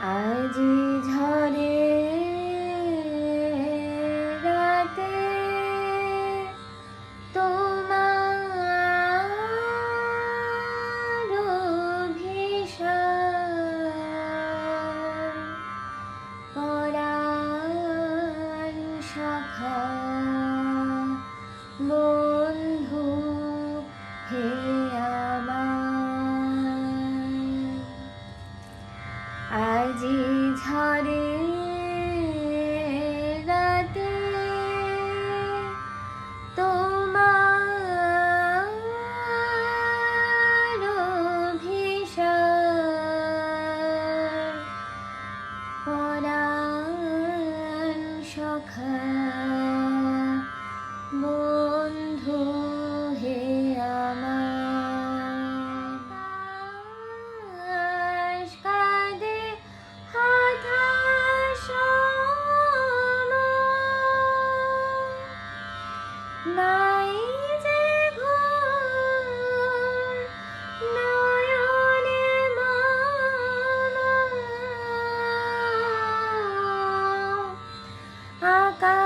আজি ঝরে হে আমার কাঁদে নাই যে ঘর নয়নে আকাশ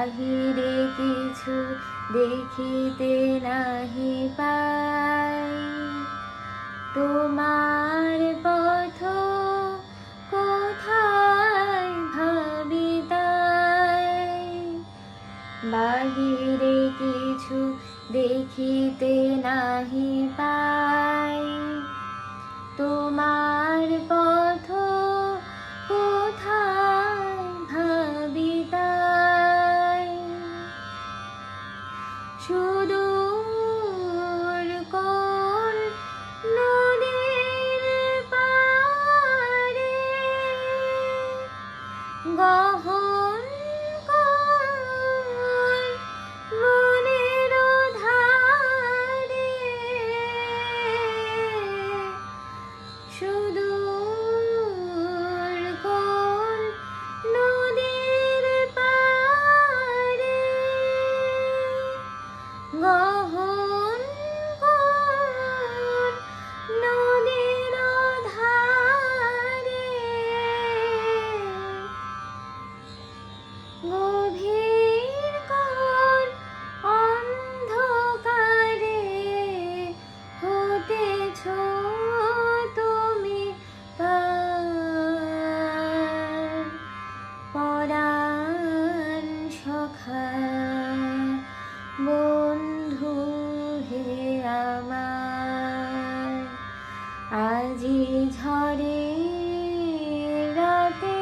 বাহিরে কিছু দেখিতে নাহি পাই। তোমার পথ কোথায় ভাবি তাই বাহিরে কিছু দেখিতে নাহি পাই। তোমার পথ Oh. আজি ঝরে রাতে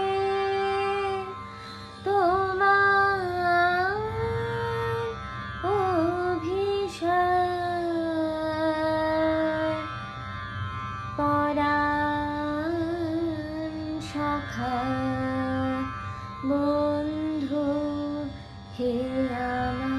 সখা বন্ধু হে আমার।